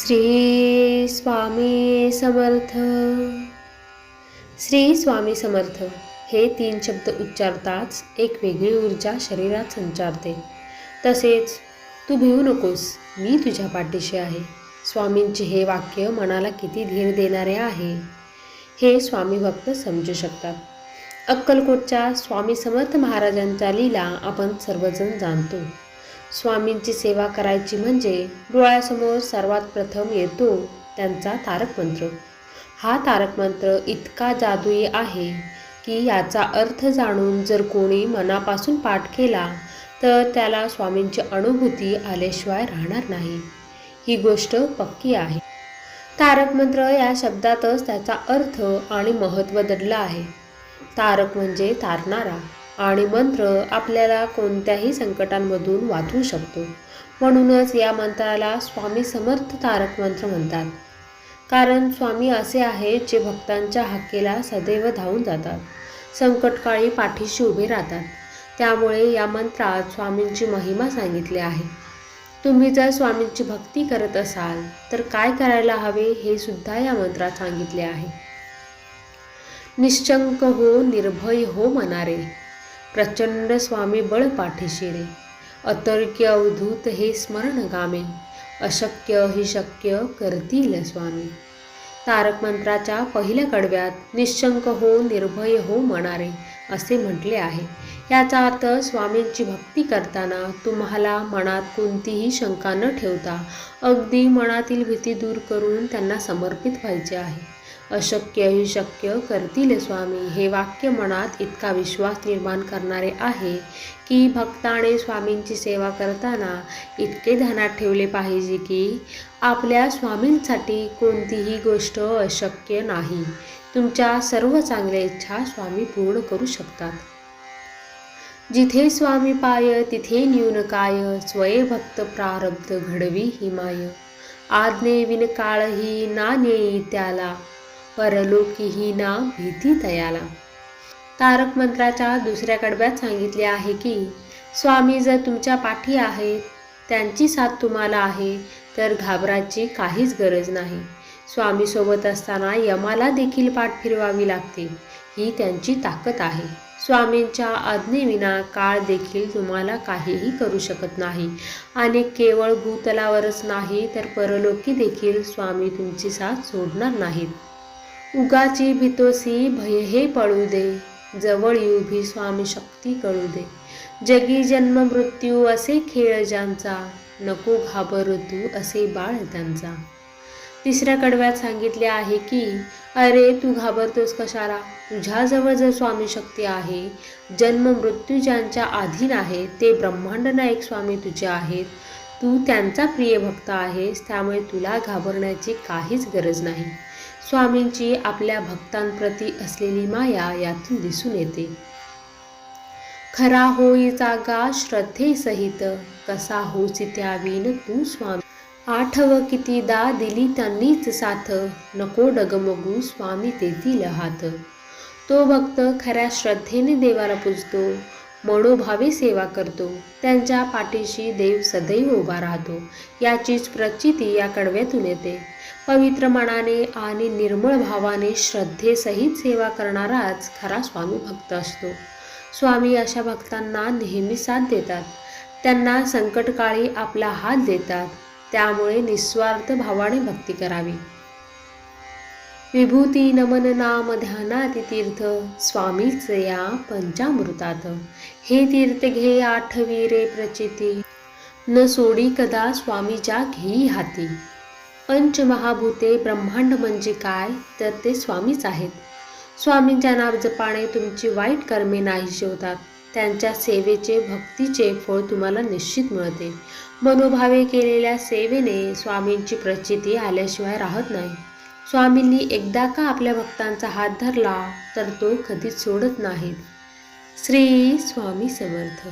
श्री स्वामी समर्थ. श्री स्वामी समर्थ हे तीन शब्द उच्चारताच एक वेगळी ऊर्जा शरीरात संचारते. तसेच तू भिवू नकोस मी तुझ्या पाठीशी आहे. स्वामींचे हे वाक्य मनाला किती धीर देणारे आहे हे स्वामी भक्त समजू शकतात. अक्कलकोटच्या स्वामी समर्थ महाराजांच्या लीला आपण सर्वजण जाणतो. स्वामींची सेवा करायची म्हणजे डोळ्यासमोर सर्वात प्रथम येतो त्यांचा तारक मंत्र. हा तारक मंत्र इतका जादुई आहे की याचा अर्थ जाणून जर कोणी मनापासून पाठ केला तर त्याला स्वामींची अनुभूती आल्याशिवाय राहणार नाही. ही गोष्ट पक्की आहे. तारक मंत्र या शब्दातच त्याचा अर्थ आणि महत्त्व दडलं आहे. तारक म्हणजे तारणारा. आणि मंत्र आपल्याला कोणत्याही संकटांमधून वाचवू शकतो. म्हणूनच या मंत्राला स्वामी समर्थ तारक मंत्र म्हणतात. कारण स्वामी असे आहेत जे भक्तांच्या हक्केला सदैव धावून जातात. संकटकाळी पाठीशी उभे राहतात. त्यामुळे या मंत्रात स्वामींची महिमा सांगितली आहे. तुम्ही जर स्वामींची भक्ती करत असाल तर काय करायला हवे हे सुद्धा या मंत्रात सांगितले आहे. निश्चंक हो निर्भय हो मनारे प्रचंड स्वामी बळ पाठीशिरे. अतर्क्य अवधूत हे स्मरण गामे. अशक्य ही शक्य करतील स्वामी. तारक मंत्राच्या पहिल्या कडव्यात निशंक हो निर्भय हो म्हणारे असे म्हटले आहे. याचा अर्थ स्वामींची भक्ती करताना तुम्हाला मनात कोणतीही शंका न ठेवता अगदी मनातील भीती दूर करून त्यांना समर्पित व्हायचे आहे. अशक्यही शक्य करतील स्वामी. हे वाक्य मनात इतका विश्वास निर्माण करणारे आहे की भक्ताने स्वामींची सेवा करताना इतके ध्यानात ठेवले पाहिजे की आपल्या स्वामींसाठी कोणतीही गोष्ट अशक्य नाही. तुमच्या सर्व चांगल्या इच्छा स्वामी पूर्ण करू शकतात. जिथे स्वामी पाय तिथे न्यून काय स्वये भक्त प्रारब्ध घडवी हिमाय. आज्ञे विन काळही ना नेई त्याला. परलोकीही ना भीती तयाला तारक मंत्राच्या दुसऱ्या कडव्यात सांगितले आहे की स्वामी जर तुमच्या पाठी आहेत त्यांची साथ तुम्हाला आहे तर घाबरायची काहीच गरज नाही. स्वामीसोबत असताना यमाला देखील पाठ फिरवावी लागते. ही त्यांची ताकद आहे. स्वामींच्या आज्ञेविना काळ देखील तुम्हाला काहीही करू शकत नाही. आणि केवळ भूतलावरच नाही तर परलोकी देखील स्वामी तुमची साथ सोडणार नाहीत. उगाची भीतोसी भय हे पळू दे जवळ येऊ भी स्वामी शक्ती कळू दे. जगी जन्म मृत्यू असे खेळ ज्यांचा नको घाबर तू असे बाळ त्यांचा. तिसऱ्या कडव्यात सांगितले आहे की अरे तू घाबरतोस कशाला? तुझ्याजवळ जर स्वामी शक्ती आहे जन्म मृत्यू ज्यांच्या अधीन आहे ते ब्रह्मांड नायक स्वामी तुझे आहेत. तू त्यांचा प्रिय भक्त आहेस त्यामुळे तुला घाबरण्याची काहीच गरज नाही. स्वामींची आपल्या भक्तांप्रती असलेली माया यातून दिसून येते. खरा होई जागा श्रद्धेसहित कसा होसी त्यावीन तू स्वामी. आठव कितीदा दिली त्यांनीच साथ नको डगमगू स्वामी तेथील हात तो भक्त खऱ्या श्रद्धेने देवाला पूजतो मनोभावी सेवा करतो. त्यांच्या पाठीशी देव सदैव उभा राहतो. याचीच प्रचिती या कडव्यातून येते. पवित्र मनाने आणि निर्मळ भावाने श्रद्धेसहित सेवा करणाराच खरा स्वामी भक्त असतो. स्वामी अशा भक्तांना नेहमी साथ देतात. त्यांना संकटकाळी आपला हात देतात. त्यामुळे निस्वार्थ भावाने भक्ती करावी. विभूती नमन नाम ध्यानाती तीर्थ स्वामीच या पंचामृतात. हे तीर्थ घे आठवी रे प्रचिती. न सोडी कदा स्वामीच्या घेई हाती. पंचमहाभूते ब्रह्मांड म्हणजे काय? तर ते स्वामीच आहेत. स्वामींच्या नाव जपाने तुमची वाईट कर्मे नाहीशी होतात त्यांच्या सेवेचे भक्तीचे फळ तुम्हाला निश्चित मिळते. मनोभावे केलेल्या सेवेने स्वामींची प्रचिती आल्याशिवाय राहत नाही. स्वामींनी एकदा का आपल्या भक्तांचा हात धरला तर तो कधीच सोडत नाहीत. श्री स्वामी समर्थ.